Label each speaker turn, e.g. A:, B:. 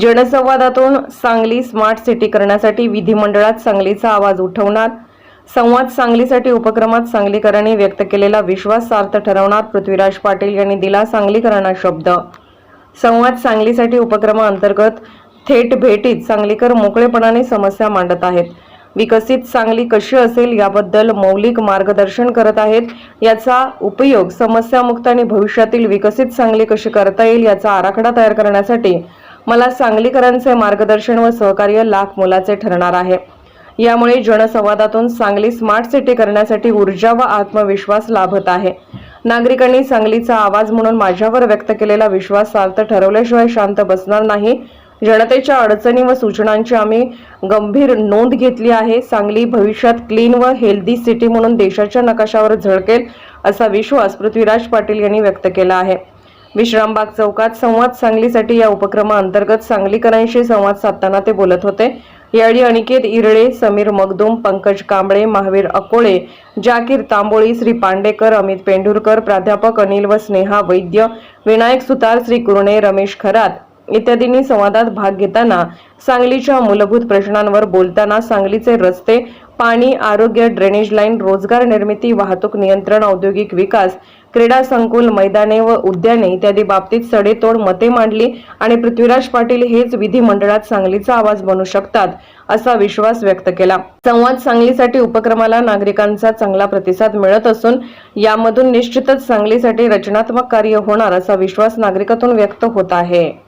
A: जनसंवादातून Sangli smart city करण्यासाठी विधिमंडळात सांगलीचा आवाज उठवणार. संवाद सांगलीसाठी उपक्रमात सांगलीकरांनी व्यक्त केलेला विश्वास सार्थ ठरवणार पृथ्वीराज पाटील यांनी दिला सांगलीकरांना शब्द. संवाद सांगलीसाठी उपक्रमाअंतर्गत थेट भेटीत सांगलीकर मोकळेपणाने समस्या मांडत आहेत. विकसित सांगली कशी असेल याबद्दल मौलिक मार्गदर्शन करत आहेत. याचा उपयोग समस्यामुक्त आणि भविष्यातील विकसित सांगली कशी करता येईल याचा आराखडा तयार करण्यासाठी मला सांगलीकरांचे मार्गदर्शन व सहकार्य लाख मोलाचे ठरणार आहे. यामुळे जनसंवादातून सांगली स्मार्ट सिटी करण्यासाठी ऊर्जा व आत्मविश्वास लाभत आहे. नागरिकांनी सांगलीचा आवाज म्हणून माझ्यावर व्यक्त केलेला विश्वास सार्थ ठरवल्याशिवाय शांत बसणार नाही. जनतेच्या अडचणी व सूचनांची आम्ही गंभीर नोंद घेतली आहे. सांगली भविष्यात क्लीन व हेल्दी सिटी म्हणून देशाच्या नकाशावर झळकेल असा विश्वास पृथ्वीराज पाटील यांनी व्यक्त केला आहे. विश्रामबाग चौकात संवाद सांगलीसाठी या उपक्रमाअंतर्गत सांगलीकरांशी संवाद साधताना ते बोलत होते. यावेळी अनिकेत इरळे समीर मगदुम पंकज कांबळे महावीर अकोळे जाकीर तांबोळी श्री पांडेकर अमित पेंढुरकर प्राध्यापक अनिल व स्नेहा वैद्य विनायक सुतार श्री कुरणे रमेश खरात इत्यादींनी संवादात भाग घेताना सांगलीच्या मूलभूत प्रश्नांवर बोलताना सांगलीचे रस्ते पाणी आरोग्य ड्रेनेज लाईन रोजगार निर्मिती वाहतूक नियंत्रण औद्योगिक विकास क्रीडा संकुल मैदाने व उद्याने इत्यादी बाबतीत सडेतोड मते मांडली आणि पृथ्वीराज पाटील हेच विधिमंडळात सांगलीचा आवाज बनू शकतात असा विश्वास व्यक्त केला. संवाद सांगलीसाठी उपक्रमाला नागरिकांचा चांगला प्रतिसाद मिळत असून यामधून निश्चितच सांगलीसाठी रचनात्मक कार्य होणार असा विश्वास नागरिकातून व्यक्त होत आहे.